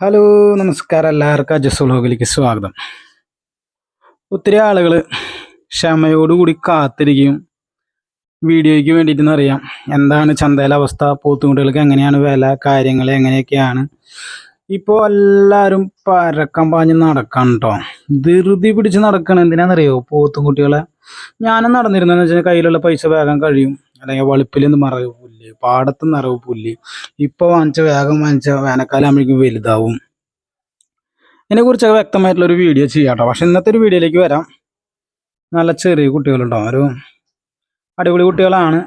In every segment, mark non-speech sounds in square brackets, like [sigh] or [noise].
Hello നമസ്കാരം എല്ലാവർക്കും. അജസ് വ്ലോഗിലേക്ക് സ്വാഗതം. ഒത്തിരി ആളുകൾ ക്ഷമയോടുകൂടി കാത്തിരിക്കും. വീഡിയോയ്ക്ക് വേണ്ടിയിട്ടെന്ന് അറിയാം. എന്താണ് ചന്തയിലെ അവസ്ഥ? പോത്തുകുട്ടികൾക്ക് എങ്ങനെയാണ് വില? കാര്യങ്ങൾ എങ്ങനെയൊക്കെയാണ്? ഇപ്പോൾ എല്ലാവരും പരക്കം പാഞ്ഞ് നടക്കണം കേട്ടോ ധൃതി പിടിച്ച് നടക്കണം എന്തിനാണെന്നറിയോ? പോത്തും കുട്ടികളെ. ഞാനും നടന്നിരുന്നെന്ന് വെച്ചാൽ കയ്യിലുള്ള പൈസ വേഗം കഴിയും. അല്ലെങ്കിൽ വളുപ്പിൽ നിന്ന് മറവ് പുല്ല് പാടത്ത് നിറവ് പുല്ല്. ഇപ്പൊ വാങ്ങിച്ച വേഗം വാങ്ങിച്ച വേനൽക്കാലം ആകുമ്പോഴേക്കും വലുതാവും. ഇതിനെ കുറിച്ചൊക്കെ വ്യക്തമായിട്ടുള്ള ഒരു വീഡിയോ ചെയ്യാം കേട്ടോ പക്ഷെ ഇന്നത്തെ ഒരു വീഡിയോയിലേക്ക് വരാം. നല്ല ചെറിയ കുട്ടികളുണ്ടോ ഒരു അടിപൊളി കുട്ടികളാണ്.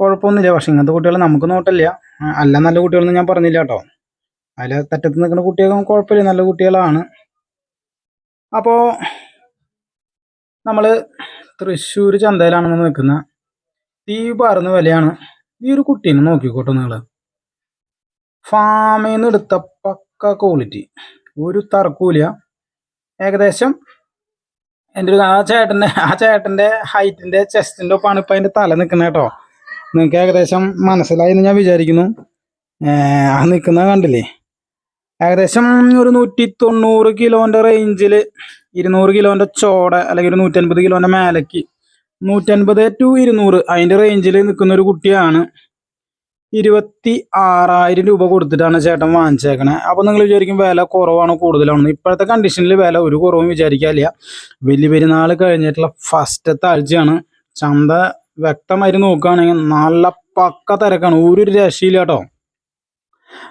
കുഴപ്പമൊന്നുമില്ല. പക്ഷെ ഇങ്ങനത്തെ കുട്ടികൾ നമുക്ക് നോട്ടില്ല അല്ല നല്ല കുട്ടികളൊന്നും ഞാൻ പറഞ്ഞില്ല കേട്ടോ. അതിൽ തെറ്റത്ത് നിൽക്കുന്ന കുട്ടികൾക്ക് കുഴപ്പമില്ല. നല്ല കുട്ടികളാണ്. അപ്പോൾ നമ്മൾ തൃശ്ശൂർ ചന്തയിലാണെന്ന് നിൽക്കുന്നത് തീ പറന്ന വിലയാണ്. ഈ ഒരു കുട്ടീനെ നോക്കിക്കോട്ടെ നിങ്ങൾ ഫാമിൽ നിന്ന് എടുത്ത പക്ക ക്വാളിറ്റി ഒരു തർക്കൂല ഏകദേശം എന്റെ ഒരു ആ ചേട്ടന്റെ ആ ചേട്ടന്റെ ഹൈറ്റിന്റെ ചെസ്റ്റിന്റെ ഒപ്പാണ് ഇപ്പം അതിന്റെ തല നിൽക്കുന്നത് കേട്ടോ. നിങ്ങൾക്ക് ഏകദേശം മനസ്സിലായി എന്ന് ഞാൻ വിചാരിക്കുന്നു. അത് നിൽക്കുന്നത് കണ്ടില്ലേ? ഏകദേശം ഒരു നൂറ്റി തൊണ്ണൂറ് കിലോന്റെ റേഞ്ചിൽ ഇരുന്നൂറ് കിലോന്റെ ചോട അല്ലെങ്കിൽ ഒരു നൂറ്റൻപത് കിലോന്റെ മേലക്ക് നൂറ്റൻപത് ടു ഇരുന്നൂറ്. അതിന്റെ റേഞ്ചിൽ നിൽക്കുന്ന ഒരു കുട്ടിയാണ്. ഇരുപത്തി ആറായിരം രൂപ കൊടുത്തിട്ടാണ് ചേട്ടൻ വാങ്ങിച്ചേക്കണേ. അപ്പോൾ നിങ്ങൾ വിചാരിക്കും വില കുറവാണോ കൂടുതലാണോ ഇപ്പോഴത്തെ കണ്ടീഷനിൽ വില ഒരു കുറവും വിചാരിക്കാനില്ല വലിയ പെരുന്നാൾ കഴിഞ്ഞിട്ടുള്ള ഫസ്റ്റത്തെ ആഴ്ചയാണ് ചന്ത വ്യക്തമായിട്ട് നോക്കുകയാണെങ്കിൽ നല്ല പക്ക തിരക്കാണ്. ഒരു രക്ഷയില്ല കേട്ടോ.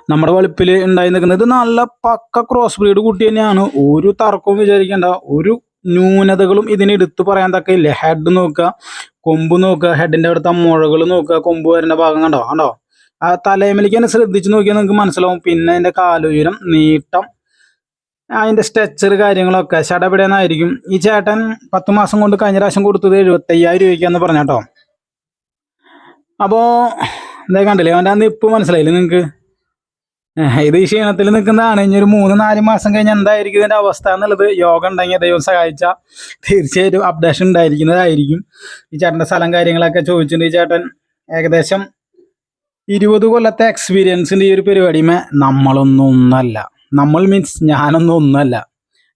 നമ്മുടെ വെളുപ്പിൽ ഉണ്ടായി നിൽക്കുന്നത് നല്ല പക്ക ക്രോസ് ബ്രീഡ് കുട്ടി തന്നെയാണ്. ഒരു തർക്കവും വിചാരിക്കേണ്ട. ഒരു ന്യൂനതകളും ഇതിന് എടുത്തു പറയാൻ തക്കയില്ല? ഹെഡ് നോക്കുക കൊമ്പ് നോക്കുക ഹെഡിന്റെ അടുത്ത മുഴകൾ നോക്കുക കൊമ്പ് വരുന്ന ഭാഗം കണ്ടോ? കണ്ടോ? ആ തലയിലേക്ക് തന്നെ ശ്രദ്ധിച്ച് നോക്കിയാൽ നിങ്ങൾക്ക് മനസ്സിലാവും. പിന്നെ അതിന്റെ കാലുയരം നീട്ടം അതിന്റെ സ്ട്രെച്ചർ കാര്യങ്ങളൊക്കെ. ചടപിടേന്നായിരിക്കും ഈ ചേട്ടൻ പത്ത് മാസം കൊണ്ട് കഴിഞ്ഞ പ്രാവശ്യം കൊടുത്തത് എഴുപത്തയ്യായിരം രൂപയ്ക്കാന്ന് പറഞ്ഞട്ടോ അപ്പോ എന്താ കണ്ടില്ലേ? അവന്റെ ആ നിപ്പ് മനസ്സിലായില്ലേ നിങ്ങൾക്ക്? ഇത് ഈ ക്ഷീണത്തിൽ നിൽക്കുന്നതാണ്. ഇനി ഒരു മൂന്ന് നാല് മാസം കഴിഞ്ഞ് എന്തായിരിക്കും ഇതിന്റെ അവസ്ഥ എന്നുള്ളത് യോഗ ഉണ്ടെങ്കിൽ ദൈവം സഹായിച്ച. തീർച്ചയായിട്ടും അപ്ഡേഷൻ ഉണ്ടായിരിക്കുന്നതായിരിക്കും. ഈ ചേട്ടന്റെ സ്ഥലം കാര്യങ്ങളൊക്കെ ചോദിച്ചിട്ടുണ്ട്. ഈ ചേട്ടൻ ഏകദേശം ഇരുപത് കൊല്ലത്തെ എക്സ്പീരിയൻസിന്റെ ഈ ഒരു പരിപാടിമേ നമ്മളൊന്നും ഒന്നല്ല. നമ്മൾ മീൻസ് ഞാനൊന്നും ഒന്നല്ല.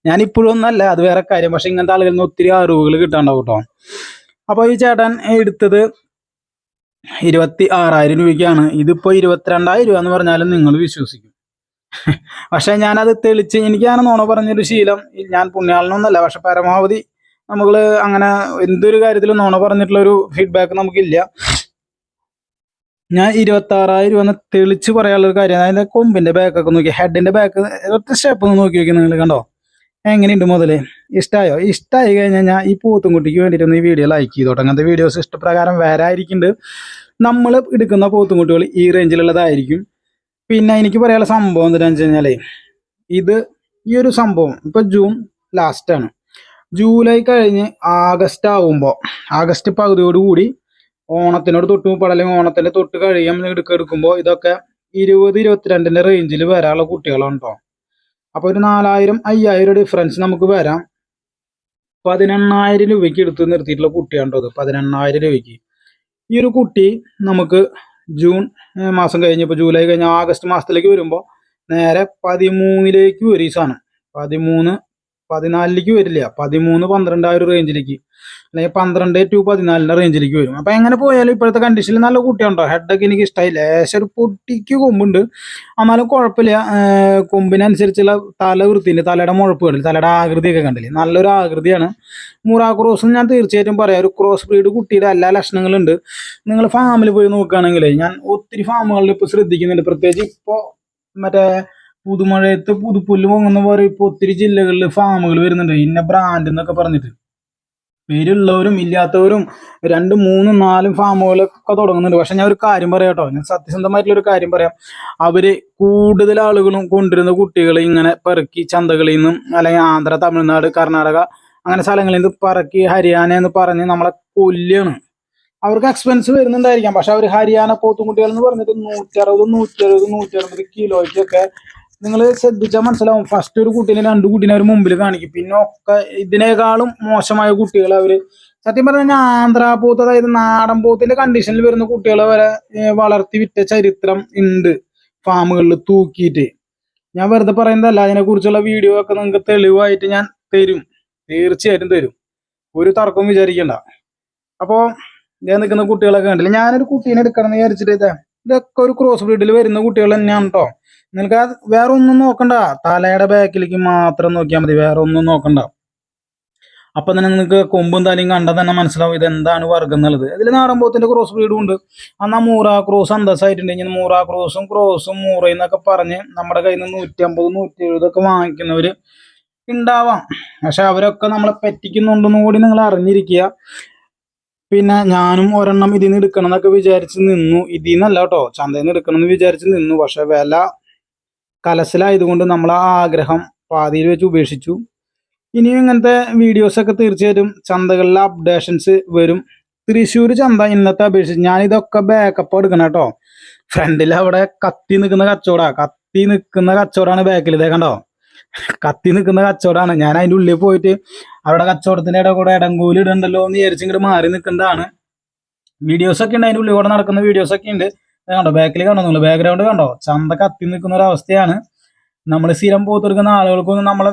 ഞാൻ ഇപ്പോഴും ഒന്നല്ല. അത് വേറെ കാര്യം. പക്ഷെ ഇങ്ങനത്തെ ആളുകളിൽ നിന്ന് ഒത്തിരി അറിവുകൾ കിട്ടാണ്ടാവും കേട്ടോ. അപ്പോൾ ഈ ചേട്ടൻ എടുത്തത് ഇരുപത്തി ആറായിരം രൂപയ്ക്കാണ്. ഇതിപ്പോ ഇരുപത്തിരണ്ടായിരം രൂപ എന്ന് പറഞ്ഞാലും നിങ്ങൾ വിശ്വസിക്കും. പക്ഷെ ഞാനത് തെളിച്ച് എനിക്ക് ഞാൻ നോണ പറഞ്ഞൊരു ശീലം. ഞാൻ പുണ്യാളനൊന്നല്ല പക്ഷെ പരമാവധി നമ്മൾ അങ്ങനെ എന്തൊരു കാര്യത്തിലും നോണ പറഞ്ഞിട്ടുള്ള ഒരു ഫീഡ്ബാക്ക് നമുക്കില്ല. ഞാൻ ഇരുപത്തി ആറായിരം രൂപ എന്ന് തെളിച്ച് പറയാനുള്ള ഒരു കാര്യം കൊമ്പിന്റെ ബാക്കൊക്കെ നോക്കി ഹെഡിന്റെ ബാക്ക് ഒറ്റ സ്റ്റെപ്പ് നോക്കി നോക്കി നിങ്ങൾ കണ്ടോ? എങ്ങനെയുണ്ട് മുതലേ? ഇഷ്ടമായോ ഇഷ്ടമായി കഴിഞ്ഞാൽ ഞാൻ ഈ പൂത്തുംകുട്ടിക്ക് വേണ്ടിയിട്ട് ഈ വീഡിയോ ലൈക്ക് ചെയ്തോട്ടെ. അങ്ങനത്തെ വീഡിയോസ് ഇഷ്ടപ്രകാരം വരായിരിക്കുന്നുണ്ട് നമ്മൾ എടുക്കുന്ന പൂത്തുംകുട്ടികൾ ഈ റേഞ്ചിലുള്ളതായിരിക്കും പിന്നെ എനിക്ക് പറയാനുള്ള സംഭവം എന്താണെന്ന് വെച്ച് കഴിഞ്ഞാലേ ഇത് ഈ ഒരു സംഭവം ഇപ്പൊ ജൂൺ ലാസ്റ്റാണ് ജൂലൈ കഴിഞ്ഞ് ആഗസ്റ്റ് ആകുമ്പോൾ ആഗസ്റ്റ് പകുതിയോട് കൂടി ഓണത്തിനോട് തൊട്ട് മുപ്പാട് അല്ലെങ്കിൽ ഓണത്തിന്റെ തൊട്ട് കഴിയാൻ എടുക്ക എടുക്കുമ്പോൾ ഇതൊക്കെ ഇരുപത് ഇരുപത്തിരണ്ടിന്റെ റേഞ്ചിൽ വരാനുള്ള കുട്ടികളാണ് കേട്ടോ അപ്പൊ ഒരു നാലായിരം അയ്യായിരം ഡിഫറൻസ് നമുക്ക് വരാം. പതിനെണ്ണായിരം രൂപയ്ക്ക് എടുത്ത് നിർത്തിയിട്ടുള്ള കുട്ടിയാണ് അത് ഇത്. പതിനെണ്ണായിരം രൂപയ്ക്ക്. ഈ ഒരു കുട്ടി നമുക്ക് ജൂൺ മാസം കഴിഞ്ഞ് ഇപ്പോൾ ജൂലൈ കഴിഞ്ഞ ആഗസ്റ്റ് മാസത്തിലേക്ക് വരുമ്പോൾ നേരെ പതിമൂന്നിലേക്ക് വരും ഈ സാധനം. പതിമൂന്ന് പതിനാലിലേക്ക് വരില്ല. പതിമൂന്ന് പന്ത്രണ്ട് ആ ഒരു റേഞ്ചിലേക്ക് അല്ലെങ്കിൽ പന്ത്രണ്ട് ടു പതിനാലിന്റെ റേഞ്ചിലേക്ക് വരും. അപ്പം എങ്ങനെ പോയാലും ഇപ്പോഴത്തെ കണ്ടീഷനിൽ നല്ല കുട്ടിയുണ്ടോ ഹെഡൊക്കെ എനിക്ക് ഇഷ്ടമായി ലേശം ഒരു പൊട്ടിക്ക് കൊമ്പുണ്ട്. എന്നാലും കുഴപ്പമില്ല. കൊമ്പിനനുസരിച്ചുള്ള തല വൃത്തിന്റെ തലയുടെ മുഴപ്പ് കണ്ടില്ല? തലയുടെ ആകൃതിയൊക്കെ കണ്ടില്ലേ? നല്ലൊരു ആകൃതിയാണ്. മുറാ ക്രോസ് ഞാൻ തീർച്ചയായിട്ടും പറയാം. ഒരു ക്രോസ് ബ്രീഡ് കുട്ടിയുടെ എല്ലാ ലക്ഷണങ്ങളുണ്ട്. നിങ്ങൾ ഫാമിൽ പോയി നോക്കുകയാണെങ്കിൽ ഞാൻ ഒത്തിരി ഫാമുകളിൽ ഇപ്പോൾ ശ്രദ്ധിക്കുന്നുണ്ട്. പ്രത്യേകിച്ച് ഇപ്പോൾ മറ്റേ പുതുമഴയത്ത് പുതുപ്പുല്ല് പൊങ്ങുന്ന പോലെ ഇപ്പോൾ ഒത്തിരി ജില്ലകളിൽ ഫാമുകൾ വരുന്നുണ്ട്. ഇന്ന ബ്രാൻഡ് എന്നൊക്കെ പറഞ്ഞിട്ട്. പേരുള്ളവരും ഇല്ലാത്തവരും രണ്ട് മൂന്നും നാലും ഫാമുകളൊക്കെ തുടങ്ങുന്നുണ്ട്. പക്ഷെ ഞാൻ ഒരു കാര്യം പറയാം കേട്ടോ. ഞാൻ സത്യസന്ധമായിട്ടുള്ള ഒരു കാര്യം പറയാം. അവർ കൂടുതൽ ആളുകളും കൊണ്ടിരുന്ന കുട്ടികളെ ഇങ്ങനെ പെറുക്കി ചന്തകളിൽ നിന്നും അല്ലെങ്കിൽ ആന്ധ്ര തമിഴ്നാട് കർണാടക അങ്ങനെ സ്ഥലങ്ങളിൽ നിന്ന് പറക്കി ഹരിയാന എന്ന് പറഞ്ഞ് നമ്മളെ കൊല്ലാണ് അവർക്ക് എക്സ്പെൻസ് വരുന്നുണ്ടായിരിക്കാം. പക്ഷെ അവർ ഹരിയാന പോത്തുംകുട്ടികൾ എന്ന് പറഞ്ഞിട്ട് നൂറ്ററുപത് നൂറ്ററുപത് നൂറ്ററുപത് കിലോയ്ക്കൊക്കെ നിങ്ങൾ ശ്രദ്ധിച്ചാൽ മനസ്സിലാവും. ഫസ്റ്റ് ഒരു കുട്ടീനെ രണ്ട് കുട്ടീനെ അവർ മുമ്പിൽ കാണിക്കും. പിന്നെ ഒക്കെ ഇതിനേക്കാളും മോശമായ കുട്ടികൾ അവർ സത്യം പറഞ്ഞാൽ ആന്ധ്രാ പോത്ത് അതായത് നാടൻ പോത്തിന്റെ കണ്ടീഷനിൽ വരുന്ന കുട്ടികളെ വരെ വളർത്തി വിറ്റ ചരിത്രം ഉണ്ട് ഫാമുകളിൽ തൂക്കിയിട്ട്. ഞാൻ വെറുതെ പറയുന്നതല്ല അതിനെക്കുറിച്ചുള്ള വീഡിയോ ഒക്കെ നിങ്ങൾക്ക് തെളിവായിട്ട് ഞാൻ തരും. തീർച്ചയായിട്ടും തരും. ഒരു തർക്കവും വിചാരിക്കണ്ട. അപ്പോൾ ഞാൻ നിൽക്കുന്ന കുട്ടികളൊക്കെ കണ്ടില്ല? ഞാനൊരു കുട്ടീനെ എടുക്കണം എന്ന് വിചാരിച്ചിട്ട് ഇതൊക്കെ ഒരു ക്രോസ് ബ്രീഡിൽ വരുന്ന കുട്ടികൾ തന്നെയാണ് കേട്ടോ നിനക്ക് വേറെ ഒന്നും നോക്കണ്ട. തലയുടെ ബാക്കിലേക്ക് മാത്രം നോക്കിയാൽ മതി. വേറെ ഒന്നും നോക്കണ്ട. അപ്പൊ തന്നെ നിങ്ങൾക്ക് കൊമ്പും തലയും കണ്ടാൽ തന്നെ മനസ്സിലാവും ഇത് എന്താണ് വർഗം എന്നുള്ളത്. ഇതിൽ നാടൻ പോത്തിന്റെ ക്രോസ് ബ്രീഡും ഉണ്ട്. എന്നാ മൂറ ക്രോസ് അന്തസ്സായിട്ടുണ്ടെങ്കിൽ മൂറ ക്രോസും ക്രോസും മൂറയും എന്നൊക്കെ പറഞ്ഞ് നമ്മുടെ കയ്യിൽ നിന്ന് നൂറ്റി അമ്പത് നൂറ്റി എഴുപതൊക്കെ വാങ്ങിക്കുന്നവര് ഉണ്ടാവാം. പക്ഷെ അവരൊക്കെ നമ്മളെ പറ്റിക്കുന്നുണ്ടെന്നും കൂടി നിങ്ങൾ അറിഞ്ഞിരിക്കുക. പിന്നെ ഞാനും ഒരെണ്ണം ഇതിൽ നിന്ന് എടുക്കണം എന്നൊക്കെ വിചാരിച്ച് നിന്നു. ഇതിൽ നിന്നല്ല കേട്ടോ ചന്തയിൽ നിന്ന് എടുക്കണം എന്ന് വിചാരിച്ച് നിന്നു. പക്ഷെ വില കലശലായതുകൊണ്ട് നമ്മൾ ആ ആഗ്രഹം പാതിയിൽ വെച്ച് ഉപേക്ഷിച്ചു. ഇനിയും ഇങ്ങനത്തെ വീഡിയോസൊക്കെ തീർച്ചയായിട്ടും ചന്തകളിലെ അപ്ഡേഷൻസ് വരും. തൃശ്ശൂർ ചന്ത ഇന്നത്തെ അപേക്ഷിച്ച് ഞാനിതൊക്കെ ബാക്കപ്പ് എടുക്കണം കേട്ടോ. ഫ്രണ്ടിൽ അവിടെ കത്തി നിൽക്കുന്ന കച്ചവടാ. കത്തി നിൽക്കുന്ന കച്ചവടമാണ് ബാക്കിൽ ഇതേ കണ്ടോ? കത്തി നിൽക്കുന്ന കച്ചവടമാണ്. ഞാൻ അതിന്റെ ഉള്ളിൽ പോയിട്ട് അവിടെ കച്ചവടത്തിന്റെ ഇട കൂടെ ഇടങ്കൂലി ഇടണ്ടല്ലോ എന്ന് വിചാരിച്ച് ഇങ്ങോട്ട് മാറി നിൽക്കുന്നതാണ്. വീഡിയോസ് ഒക്കെ ഉണ്ട്. അതിന്റെ ഉള്ളിൽ കൂടെ നടക്കുന്ന വീഡിയോസ് ഒക്കെ ഉണ്ട്. കണ്ടോ? ബാക്കിൽ കണ്ടോ നിങ്ങൾ ബാക്ക്ഗ്രൗണ്ട് കണ്ടോ? ചന്ത കത്തി നിൽക്കുന്ന ഒരു അവസ്ഥയാണ്. നമ്മൾ സ്ഥിരം പോത്തെടുക്കുന്ന ആളുകൾക്കൊന്നും നമ്മളെ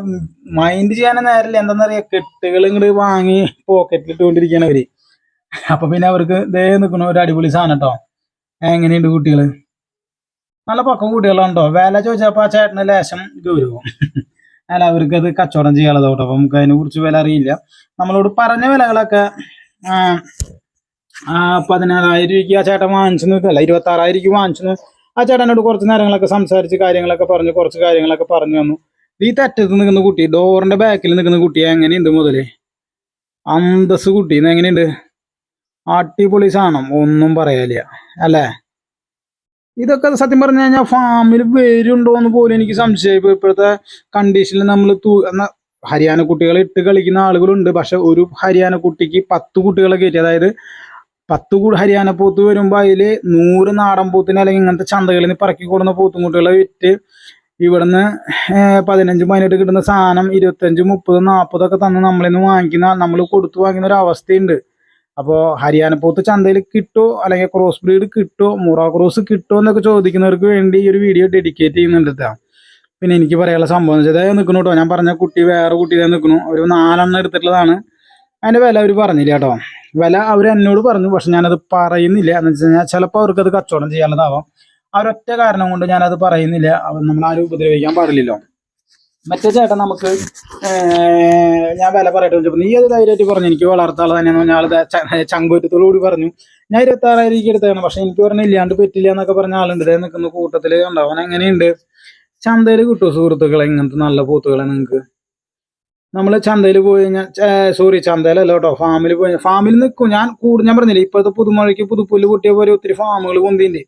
മൈൻഡ് ചെയ്യാൻ നേരമില്ല. എന്താണെന്നറിയാ? കെട്ടുകൾ ഇങ്ങോട്ട് വാങ്ങി പോക്കറ്റിൽ ഇട്ടുകൊണ്ടിരിക്കുകയാണ് അവർ അപ്പൊ പിന്നെ അവർക്ക് ദേ നിൽക്കുന്ന ഒരു അടിപൊളി സാധനം കേട്ടോ. എങ്ങനെയുണ്ട് കുട്ടികൾ? നല്ല പക്കം കുട്ടികളുണ്ടോ? കേട്ടോ വില ചോദിച്ചപ്പോ ആ ചേട്ടന് ലേശം ഗൗരവം. [laughs] അല്ല അവർക്ക് അത് കച്ചവടം ചെയ്യാനുള്ളത് കേട്ടോ. അപ്പൊ നമുക്ക് അതിനെ കുറിച്ച് വില അറിയില്ല. നമ്മളോട് പറഞ്ഞ വിലകളൊക്കെ പതിനാറായിരം രൂപയ്ക്ക് ആ ചേട്ടൻ വാങ്ങിച്ചു അല്ല ഇരുപത്തി ആറായിരം രൂപയ്ക്ക് വാങ്ങിച്ചു ആ ചേട്ടനോട് കുറച്ച് നേരങ്ങളൊക്കെ സംസാരിച്ച് കാര്യങ്ങളൊക്കെ പറഞ്ഞു കുറച്ച് കാര്യങ്ങളൊക്കെ പറഞ്ഞു തന്നു ഈ തെറ്റത്ത് നിൽക്കുന്ന കുട്ടി ഡോറിന്റെ ബാക്കിൽ നിൽക്കുന്ന കുട്ടി എങ്ങനെയുണ്ട് മുതൽ? അന്തസ് കുട്ടി എങ്ങനെയുണ്ട് അടിപൊളി സാധനം ഒന്നും പറയാനില്ല. അല്ലേ? ഇതൊക്കെ സത്യം പറഞ്ഞു കഴിഞ്ഞാൽ ഫാമിൽ വരുണ്ടോ എന്ന് പോലും എനിക്ക് സംശയം ഇപ്പൊ ഇപ്പോഴത്തെ കണ്ടീഷനിൽ നമ്മൾ എന്നാ ഹരിയാന കുട്ടികളെ ഇട്ട് കളിക്കുന്ന ആളുകളുണ്ട്. പക്ഷെ ഒരു ഹരിയാന കുട്ടിക്ക് പത്ത് കുട്ടികളെ കയറ്റി അതായത് പത്ത് കൂടി ഹരിയാന പോത്ത് വരുമ്പോൾ അതിൽ നൂറ് നാടൻ പോത്തിന് അല്ലെങ്കിൽ ഇങ്ങനത്തെ ചന്തകളിൽ നിന്ന് പറക്കി കൊടുക്കുന്ന പോത്തും കുട്ടികളെ വിറ്റ് ഇവിടുന്ന് പതിനഞ്ച് പതിനെട്ട് കിട്ടുന്ന സാധനം ഇരുപത്തഞ്ച് മുപ്പത് നാൽപ്പതൊക്കെ തന്ന് നമ്മളിൽ നിന്ന് വാങ്ങിക്കുന്ന നമ്മൾ കൊടുത്തു വാങ്ങുന്ന ഒരു അവസ്ഥയുണ്ട്. അപ്പോൾ ഹരിയാന പോത്ത് ചന്തയിൽ കിട്ടുമോ അല്ലെങ്കിൽ ക്രോസ് ബ്രീഡ് കിട്ടുമോ മുറ ക്രോസ് കിട്ടുമോ എന്നൊക്കെ ചോദിക്കുന്നവർക്ക് വേണ്ടി ഈ ഒരു വീഡിയോ ഡെഡിക്കേറ്റ് ചെയ്യുന്നുണ്ട് പിന്നെ എനിക്ക് പറയാനുള്ള സംഭവം എന്ന് വെച്ചാൽ നിൽക്കണു കേട്ടോ ഞാൻ പറഞ്ഞ കുട്ടി വേറെ കുട്ടി നിൽക്കണു ഒരു നാലെണ്ണം എടുത്തിട്ടുള്ളതാണ്. അതിന്റെ വില അവർ പറഞ്ഞില്ല കേട്ടോ വില അവർ എന്നോട് പറഞ്ഞു. പക്ഷെ ഞാനത് പറയുന്നില്ല. എന്ന് വെച്ച് കഴിഞ്ഞാൽ ചിലപ്പോൾ അവർക്ക് അത് കച്ചവടം ചെയ്യാനുള്ളതാവാം. ആ ഒരൊറ്റ കാരണം കൊണ്ട് ഞാനത് പറയുന്നില്ല. നമ്മൾ ആരും ഉപദ്രവിക്കാൻ പാടില്ലല്ലോ. മറ്റേ ചേട്ടൻ നമുക്ക് ഞാൻ വില പറയട്ടെ നീ അത് ധൈര്യമായിട്ട് പറഞ്ഞു. എനിക്ക് വളർത്താളെ തന്നെയാണ് ഞാൻ ചങ്കൂറ്റത്തോടുകൂടി പറഞ്ഞു. ഞാൻ ഇരുപത്തി ആറായിരം എടുത്താണ് പക്ഷെ എനിക്ക് പറഞ്ഞാൽ ഇല്ലാണ്ട് പറ്റില്ല എന്നൊക്കെ പറഞ്ഞ ആളുണ്ട്. നിൽക്കുന്ന കൂട്ടത്തിൽ ഉണ്ടാവാൻ എങ്ങനെയുണ്ട്? ചന്തയിൽ കിട്ടുമോ സുഹൃത്തുക്കളെ? ഇങ്ങനത്തെ നല്ല പോത്തുകളെ നിങ്ങൾക്ക് നമ്മൾ ചന്തയിൽ പോയി കഴിഞ്ഞാൽ സോറി ചന്തയിലല്ല കേട്ടോ ഫാമിൽ പോയി ഫാമിൽ നിൽക്കും ഞാൻ കൂടു ഞാൻ പറഞ്ഞില്ലേ ഇപ്പോഴത്തെ പുതുമഴയ്ക്ക് പുതുപ്പുല്ല് പൊട്ടിയ പോലെ ഒത്തിരി ഫാമുകൾ പൊന്തിന്റെ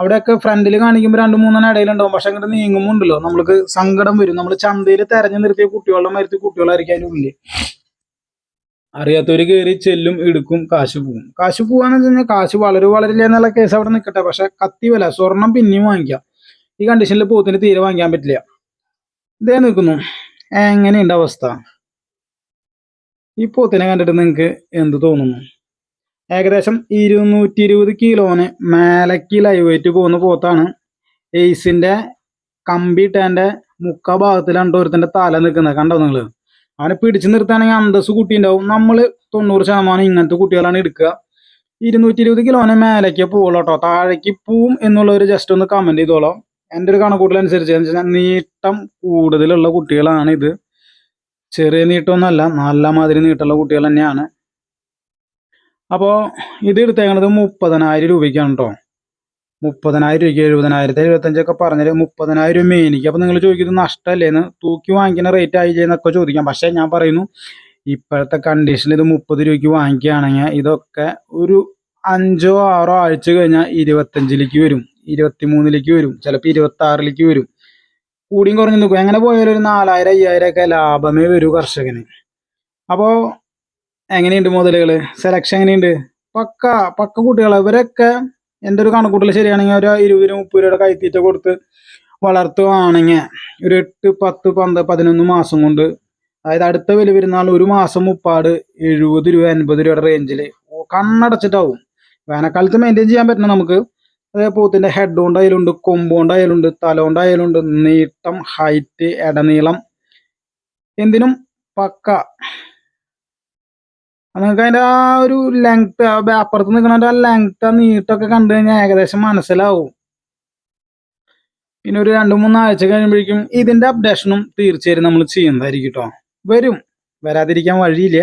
അവിടെയൊക്കെ ഫ്രണ്ടിൽ കാണിക്കുമ്പോൾ രണ്ട് മൂന്നെണ്ണം ഇടയിലുണ്ടാവും പക്ഷെ അങ്ങോട്ട് നീങ്ങുമ്പോണ്ടല്ലോ നമ്മൾക്ക് സങ്കടം വരും. നമ്മൾ ചന്തയിൽ തെരഞ്ഞു നിർത്തിയ കുട്ടികളുടെ മരത്തിൽ കുട്ടികളായിരിക്കാനും ഉള്ളിൽ അറിയാത്തവര് കയറി ചെല്ലും എടുക്കും കാശ് പോവും. കാശ് പോവാന്ന് വെച്ച് കഴിഞ്ഞാൽ കാശ് വളരെ വളരില്ല എന്നുള്ള കേസ് അവിടെ നിൽക്കട്ടെ പക്ഷെ കത്തി വില സ്വർണം പിന്നെയും വാങ്ങിക്കാം. ഈ കണ്ടീഷനിൽ പോത്തിന് തീരെ വാങ്ങിക്കാൻ പറ്റില്ല. ഇതേ നിൽക്കുന്നു. എങ്ങനെയുണ്ട് അവസ്ഥ? ഈ പോത്തിനെ കണ്ടിട്ട് നിങ്ങൾക്ക് എന്ത് തോന്നുന്നു? ഏകദേശം ഇരുന്നൂറ്റി ഇരുപത് കിലോന് മേലക്ക് ലൈവ് വെയിറ്റ് പോകുന്ന പോത്താണ്. എയ്സിന്റെ കമ്പിട്ടേന്റെ മുക്കാ ഭാഗത്തിലാണ് ഒരുത്തന്റെ തല നിൽക്കുന്നത്. കണ്ടോ നിങ്ങൾ അവനെ പിടിച്ചു നിർത്താണെങ്കിൽ അന്തസ് കുട്ടി ഉണ്ടാവും നമ്മൾ തൊണ്ണൂറ് ശതമാനം ഇങ്ങനത്തെ കുട്ടികളാണ് എടുക്കുക. ഇരുന്നൂറ്റി ഇരുപത് കിലോനെ മേലേക്ക് പോകുള്ളൂ കേട്ടോ. താഴേക്ക് പോവും എന്നുള്ളൊരു ജസ്റ്റ് ഒന്ന് കമന്റ് ചെയ്തോളാം. എന്റെ ഒരു കണക്കൂട്ടലനുസരിച്ച് എന്ന് വെച്ചാൽ നീട്ടം കൂടുതലുള്ള കുട്ടികളാണ് ഇത്. ചെറിയ നീട്ടമൊന്നുമല്ല നല്ല മാതിരി നീട്ടമുള്ള കുട്ടികൾ തന്നെയാണ്. അപ്പോൾ ഇത് എടുത്തേക്കണത് മുപ്പതിനായിരം രൂപയ്ക്കാണ് കേട്ടോ മുപ്പതിനായിരം രൂപയ്ക്ക് എഴുപതിനായിരത്തി എഴുപത്തഞ്ചൊക്കെ പറഞ്ഞത് മുപ്പതിനായിരം മേനിക്ക്. അപ്പോൾ നിങ്ങൾ ചോദിക്കുന്നത് നഷ്ടമല്ലേന്ന് തൂക്കി വാങ്ങിക്കുന്ന റേറ്റ് ആയില്ലേ എന്നൊക്കെ ചോദിക്കാം. പക്ഷേ ഞാൻ പറയുന്നു ഇപ്പോഴത്തെ കണ്ടീഷനിൽ ഇത് മുപ്പത് രൂപയ്ക്ക് വാങ്ങിക്കുകയാണെങ്കിൽ ഇതൊക്കെ ഒരു അഞ്ചോ ആറോ ആഴ്ച കഴിഞ്ഞാൽ ഇരുപത്തഞ്ചിലേക്ക് വരും. ഇരുപത്തിമൂന്നിലേക്ക് വരും. ചിലപ്പോൾ ഇരുപത്തി ആറിലേക്ക് വരും. കൂടിയും കുറഞ്ഞു നിൽക്കും. അങ്ങനെ പോയാൽ ഒരു നാലായിരം അയ്യായിരം ഒക്കെ ലാഭമേ വരൂ കർഷകന്. അപ്പോൾ എങ്ങനെയുണ്ട് മുതലുകൾ സെലക്ഷൻ എങ്ങനെയുണ്ട്? പക്ക പക്ക കുട്ടികൾ ഇവരൊക്കെ എന്റെ ഒരു കണക്കൂട്ടൽ ശരിയാണെങ്കിൽ ഒരു ഇരുപത് രൂപ മുപ്പത് രൂപയുടെ കൈത്തീറ്റ കൊടുത്ത് വളർത്തുകയാണെങ്കിൽ ഒരു എട്ട് പത്ത് പന്ത് പതിനൊന്ന് മാസം കൊണ്ട് അതായത് അടുത്ത വില വരുന്നാൾ ഒരു മാസം മുപ്പാട് എഴുപത് രൂപ എൺപത് രൂപയുടെ റേഞ്ചിൽ കണ്ണടച്ചിട്ടാവും. വേനൽക്കാലത്ത് മെയിന്റെയിൻ ചെയ്യാൻ പറ്റണം നമുക്ക്? അതേ പോത്തിന്റെ ഹെഡ് കൊണ്ട് അതിലുണ്ട് കൊമ്പ് കൊണ്ട് അതിലുണ്ട് തല കൊണ്ട് അതിലുണ്ട് നീട്ടം ഹൈറ്റ് ഇടനീളം. എന്തിനും പക്ക. നിങ്ങൾക്ക് അതിന്റെ ആ ഒരു ലെങ്ത് അപ്പുറത്ത് നിൽക്കുന്ന ആ ലെങ്ത് ആ നീട്ടൊക്കെ കണ്ടു കഴിഞ്ഞാൽ ഏകദേശം മനസ്സിലാവും. പിന്നെ ഒരു രണ്ട് മൂന്ന് ആഴ്ച കഴിയുമ്പോഴേക്കും ഇതിന്റെ അപ്ഡേഷനും തീർച്ചയായും നമ്മൾ ചെയ്യുന്നതായിരിക്കും കേട്ടോ വരും. വരാതിരിക്കാൻ വഴിയില്ല.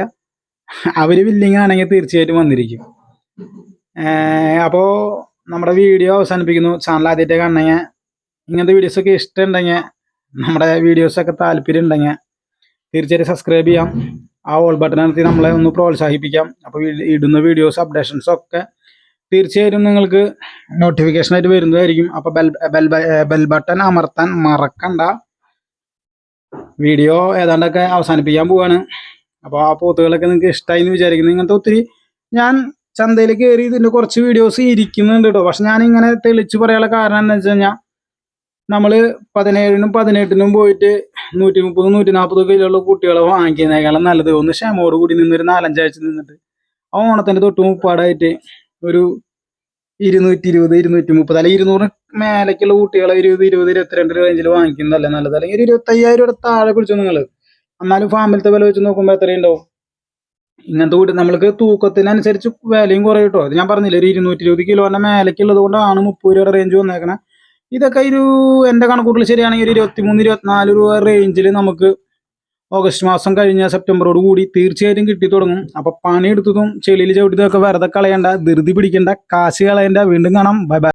അവർ വില്ലിങ് ആണെങ്കിൽ തീർച്ചയായിട്ടും വന്നിരിക്കും. അപ്പോൾ അപ്പോ നമ്മുടെ വീഡിയോ അവസാനിപ്പിക്കുന്നു. ചാനൽ ആദ്യമായിട്ട് കാണണമെങ്കിൽ ഇങ്ങനത്തെ വീഡിയോസൊക്കെ ഇഷ്ടമുണ്ടെങ്കിൽ നമ്മുടെ വീഡിയോസൊക്കെ താല്പര്യം ഉണ്ടെങ്കിൽ തീർച്ചയായിട്ടും സബ്സ്ക്രൈബ് ചെയ്യാം. ആ ഓൾ ബട്ടൺ അമർത്തി നമ്മളെ ഒന്ന് പ്രോത്സാഹിപ്പിക്കാം. അപ്പോൾ ഇടുന്ന വീഡിയോസ് അപ്ഡേഷൻസ് ഒക്കെ തീർച്ചയായിട്ടും നിങ്ങൾക്ക് നോട്ടിഫിക്കേഷനായിട്ട് വരുന്നതായിരിക്കും. അപ്പോൾ ബെൽ ബെൽ ബെൽ ബട്ടൺ അമർത്താൻ മറക്കണ്ട. വീഡിയോ ഏതാണ്ടൊക്കെ അവസാനിപ്പിക്കാൻ പോവാണ്. അപ്പോൾ ആ പോത്തുകളൊക്കെ നിങ്ങൾക്ക് ഇഷ്ടമായി എന്ന് വിചാരിക്കുന്നു. ഇങ്ങനത്തെ ഒത്തിരി ഞാൻ ചന്തയിൽ കയറി ഇതിന്റെ കുറച്ച് വീഡിയോസ് ഇരിക്കുന്നുണ്ട് കേട്ടോ പക്ഷെ ഞാൻ ഇങ്ങനെ തെളിച്ച് പറയാനുള്ള കാരണം എന്താ വെച്ച് കഴിഞ്ഞാൽ നമ്മൾ പതിനേഴിനും പതിനെട്ടിനും പോയിട്ട് നൂറ്റി മുപ്പത് നൂറ്റി നാൽപ്പത് കിലോയുള്ള കുട്ടികളെ വാങ്ങിക്കുന്നതിനേക്കാളും നല്ലത്. ഒന്ന് ക്ഷമയോട് കൂടി നിന്നൊരു നാലഞ്ചാഴ്ച നിന്നിട്ട്. ആ ഓണത്തിന്റെ തൊട്ട് മുപ്പാടായിട്ട് ഒരു ഇരുന്നൂറ്റി ഇരുപത് ഇരുന്നൂറ്റി മുപ്പത് അല്ലെങ്കിൽ ഇരുന്നൂറ് മേലേക്കുള്ള കുട്ടികളെ ഇരുപത് ഇരുപത് ഇരുപത്തിരണ്ട് റേഞ്ചിൽ വാങ്ങിക്കുന്നതല്ലേ നല്ലത്? അല്ലെങ്കിൽ ഒരു ഇരുപത്തയ്യായിരം രൂപ താഴെ പിടിച്ചു നിങ്ങൾ എന്നാലും ഫാമിലത്തെ വില വെച്ച് നോക്കുമ്പോൾ എത്രയുണ്ടാവും? ഇങ്ങനത്തെ കൂട്ടി നമ്മൾക്ക് തൂക്കത്തിനനുസരിച്ച് വിലയും കുറയും കേട്ടോ അത് ഞാൻ പറഞ്ഞില്ല ഒരു ഇരുന്നൂറ്റി ഇരുപത് കിലോന്റെ മേലേക്കുള്ളത് കൊണ്ടാണ് മുപ്പത് രൂപയുടെ റേഞ്ച് വന്നേക്കണേ. ഇതൊക്കെ ഒരു എന്റെ കണക്കൂട്ടിൽ ശരിയാണെങ്കിൽ ഒരു ഇരുപത്തിമൂന്ന് ഇരുപത്തിനാല് രൂപ റേഞ്ചിൽ നമുക്ക് ഓഗസ്റ്റ് മാസം കഴിഞ്ഞ സെപ്റ്റംബറോട് കൂടി തീർച്ചയായിട്ടും കിട്ടി തുടങ്ങും. അപ്പൊ പണിയെടുത്തതും ചെളിയിൽ ചവിട്ടിയതൊക്കെ വെറുതെ കളയണ്ട ധൃതി പിടിക്കേണ്ട കാശ് കളയണ്ട. വീണ്ടും കാണാം. Bye bye